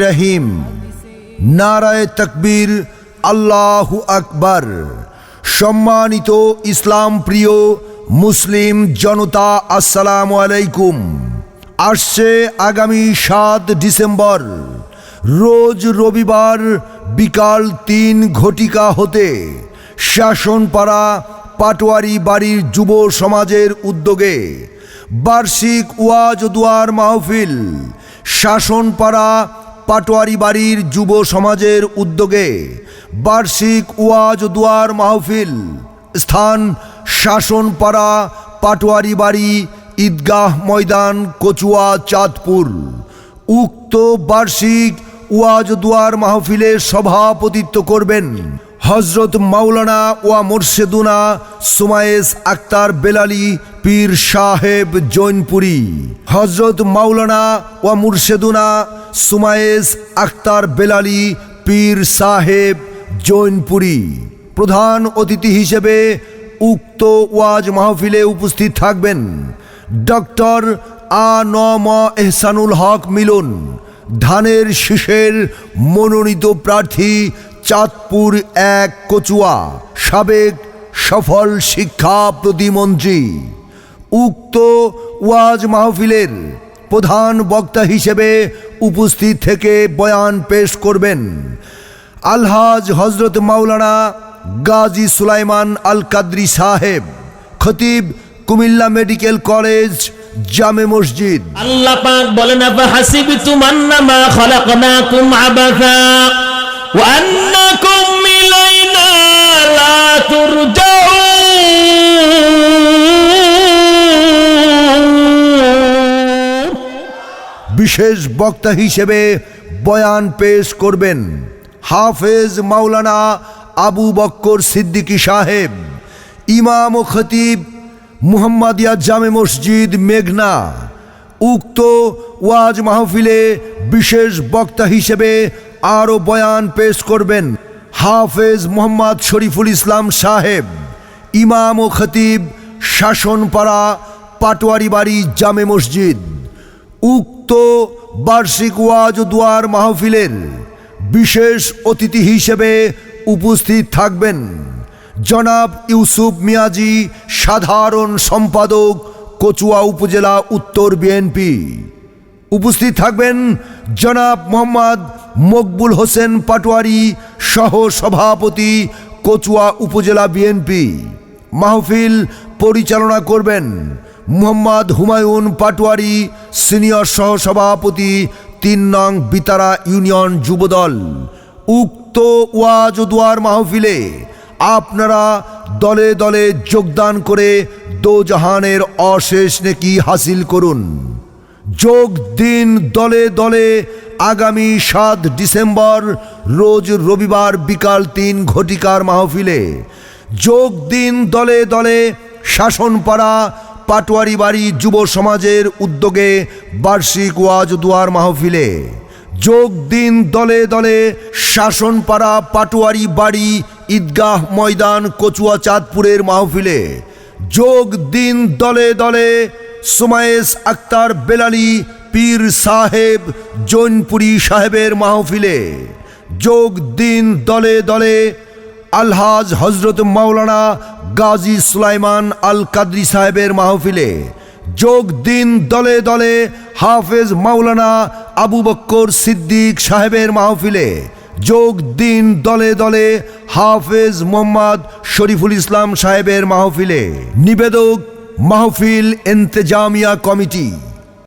রহিম। তকবীর সম্মানিত ইসলাম প্রিয় মুসলিম জনতা, আসসালামু আলাইকুম। আসছে আগামী সাত ডিসেম্বর। রোজ রবিবার বিকাল তিন ঘটিকা হতে শাসনপাড়া পাটোয়ারি বাড়ির যুব সমাজের উদ্যোগে বার্ষিক ওয়াজ দুয়ার মাহফিল শাসনপাড়া পাটোয়ারি বাড়ির যুব সমাজের উদ্যোগে বার্ষিক ওয়াজ দুয়ার মাহফিল, স্থান শাসনপাড়া পাটোয়ারি বাড়ি, ঈদগাহ ময়দান, কচুয়া, চাঁদপুর। উক্ত বার্ষিক ওয়াজ দুয়ার মাহফিলের সভাপতিত্ব করবেন হজরত মাওলানা ওয়া মোর্শেদুনা সুমায়েস আক্তার বেলালি পীর সাহেব জৈনপুরি হজরত মাওলানা ওয়া মুর্শেদুনা সুমায়েস আক্তার বেলালি পীর সাহেব জৈনপুরি, প্রধান অতিথি হিসেবে উক্ত ওয়াজ মাহফিলে উপস্থিত থাকবেন ডক্টর আ ন ম এহসানুল হক মিলন, ধানের শীষের মনোনীত প্রার্থী চাঁদপুর এক কচুয়া, সাবেক সফল শিক্ষা প্রতিমন্ত্রী। উক্ত ওয়াজ মাহফিলের প্রধান বক্তা হিসেবে উপস্থিত থেকে বয়ান পেশ করবেন আলহাজ হজরত মাওলানা গাজী সুলাইমান আল কাদরি সাহেব, খতিব কুমিল্লা মেডিকেল কলেজ, জামে মসজিদ। আল্লাহ পাক বলেন আফা হাসিবতুম আন্নামা খালাকনাকুম আবাসা ওয়া আন্নাকুম বিশেষ বক্তা হিসেবে বয়ান পেশ করবেন হাফেজ মাওলানা আবু বক্কর সিদ্দিকী সাহেব, ইমাম ও খতিব মুহাম্মাদিয়া জামে মসজিদ মেঘনা, উক্ত ওয়াজ মাহফিলে বিশেষ বক্তা হিসেবে আরও বয়ান পেশ করবেন হাফেজ মোহাম্মদ শরীফুল ইসলাম সাহেব, ইমাম ও খতিব শাসনপাড়া পাটোয়ারি বাড়ি জামে মসজিদ, উক্ত বার্ষিক ওয়াজ দুয়ার মাহফিলের বিশেষ অতিথি হিসেবে উপস্থিত থাকবেন জনাব ইউসুফ মিয়াজি, সাধারণ সম্পাদক, কচুয়া উপজেলা উত্তর বিএনপি উপস্থিত থাকবেন জনাব মোহাম্মদ মকবুল হোসেন পাটোয়ারি সহ সভাপতি কচুয়া উপজেলা বিএনপি মাহফিল পরিচালনা করবেন মোহাম্মদ হুমায়ুন পাটোয়ারি, সিনিয়র সহ সভাপতি তিন নং বিতারা ইউনিয়ন যুবদল। উক্ত ওয়াজ ও দুয়ার মাহফিলে আপনারা দলে দলে যোগদান করে দোজাহানের অশেষ নেকি হাসিল করুন। যোগ দিন দলে দলে আগামী সাত ডিসেম্বর, রোজ রবিবার বিকাল তিন ঘটিকার মাহফিলে যোগ দিন দলে দলে শাসনপাড়া পাটোয়ারি বাড়ি যুব সমাজের উদ্যোগে বার্ষিক ওয়াজ দুয়ার মাহফিলে। যোগ দিন দলে দলে শাসনপাড়া পাটোয়ারি বাড়ি, ঈদগাহ ময়দান, কচুয়া চাঁদপুরের মাহফিলে। যোগ দিন দলে দলে, সুমায়েস আক্তার বেলালি, পীর সাহেব, জৈনপুরি সাহেবের মাহফিলে। যোগ দিন দলে দলে আলহাজ হজরত মাওলানা গাজী সুলাইমান আল কাদরি সাহেবের মাহফিলে যোগ দিন দলে দলে হাফেজ মাওলানা আবু বক্কর সিদ্দিক সাহেবের মাহফিলে যোগ দিন দলে দলে হাফেজ মোহাম্মদ শরীফুল ইসলাম সাহেবের মাহফিলে নিবেদক মাহফিল এন্তেজামিয়া কমিটি।